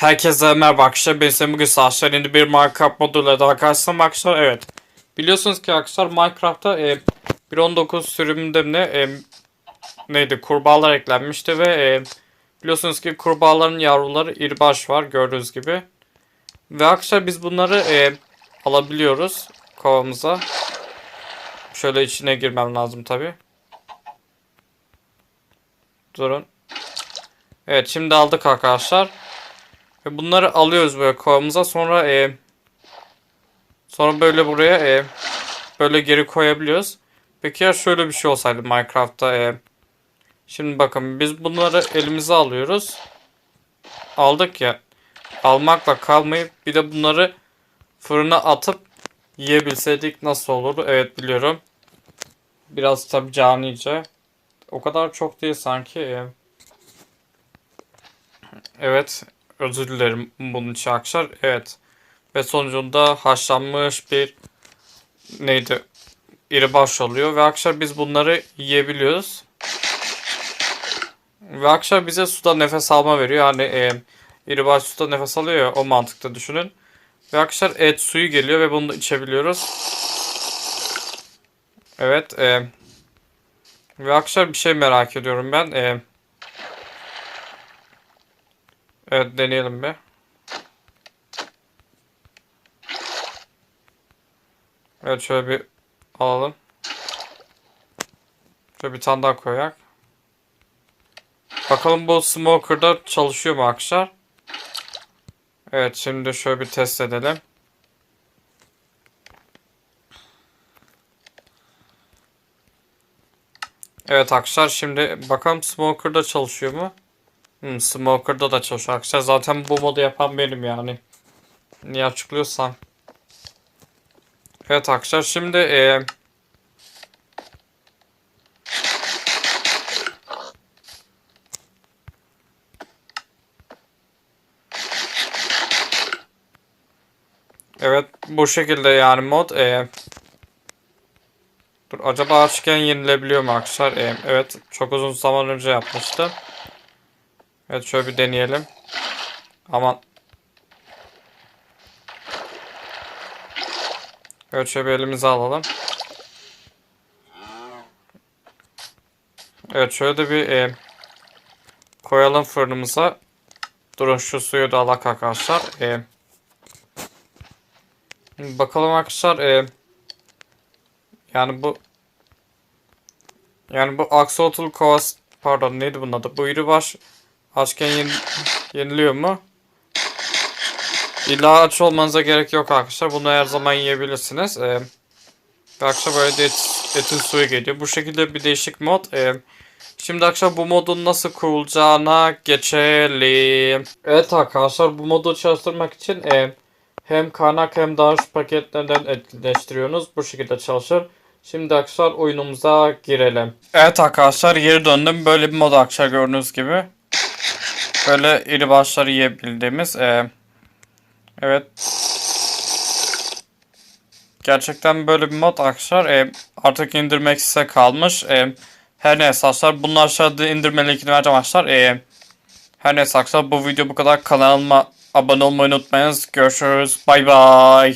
Herkese merhaba arkadaşlar. Ben Semih Gülsü Arkadaşlar yeni bir Minecraft moduyla daha karşınızdayım arkadaşlar. Evet. Biliyorsunuz ki arkadaşlar Minecraft'ta e, 1.19 sürümünde ne e, neydi kurbağalar eklenmişti ve e, biliyorsunuz ki kurbağaların yavruları iribaş var gördüğünüz gibi. Ve arkadaşlar biz bunları e, alabiliyoruz kovamıza. Şöyle içine girmem lazım tabi. Durun. Evet şimdi aldık arkadaşlar. Ve bunları alıyoruz böyle kovamıza. Sonra e, sonra böyle buraya e, böyle geri koyabiliyoruz. Peki ya şöyle bir şey olsaydı Minecraft'ta e, şimdi bakın biz bunları elimize alıyoruz. Aldık ya. Almakla kalmayıp bir de bunları fırına atıp yiyebilseydik nasıl olurdu? Evet biliyorum. Biraz tabi canice. O kadar çok değil sanki. e. Evet. Özür dilerim bunun için arkadaşlar. Evet. Ve sonucunda haşlanmış bir neydi? İri baş oluyor. Ve arkadaşlar biz bunları yiyebiliyoruz. Ve arkadaşlar bize suda nefes alma veriyor. Hani e, iri baş suda nefes alıyor ya o mantıkta düşünün. Ve arkadaşlar et suyu geliyor ve bunu da içebiliyoruz. Evet. E, ve arkadaşlar bir şey merak ediyorum ben. E, Evet deneyelim bir. Evet şöyle bir alalım. Şöyle bir tane daha koyak. Bakalım bu smoker'da çalışıyor mu arkadaşlar? Evet şimdi şöyle bir test edelim. Evet arkadaşlar şimdi bakalım smoker'da çalışıyor mu? Hmm, Smoker'da da çalışıyor arkadaşlar. Zaten bu modu yapan benim yani. Niye açıklıyorsam. Evet arkadaşlar şimdi e, Evet bu şekilde yani mod e, Dur acaba açken yenilebiliyor mu arkadaşlar? E, evet çok uzun zaman önce yapmıştım. Evet şöyle bir deneyelim. Aman. Evet şöyle bir elimize alalım. Evet şöyle de bir e, koyalım fırınımıza. Durun şu suyu da alak arkadaşlar. E, bakalım arkadaşlar. E, yani bu yani bu axolotl kovas pardon neydi bunun adı? Bu iri baş Açken yeni, yeniliyor mu? İlla aç olmanıza gerek yok arkadaşlar. Bunu her zaman yiyebilirsiniz. Ee, arkadaşlar böyle de et, etin suyu geliyor. Bu şekilde bir değişik mod. Ee, şimdi arkadaşlar bu modun nasıl kurulacağına geçelim. Evet arkadaşlar bu modu çalıştırmak için e, hem kaynak hem dağış paketlerden etkileştiriyorsunuz. Bu şekilde çalışır. Şimdi arkadaşlar oyunumuza girelim. Evet arkadaşlar geri döndüm. Böyle bir mod arkadaşlar gördüğünüz gibi. Böyle iri başları yiyebildiğimiz. E, evet. Gerçekten böyle bir mod arkadaşlar. E, artık indirmek size kalmış. E, her neyse arkadaşlar. Bunun aşağıda indirme linkini vereceğim arkadaşlar. E, her neyse arkadaşlar bu video bu kadar. Kanalıma abone olmayı unutmayınız. Görüşürüz. Bay bay.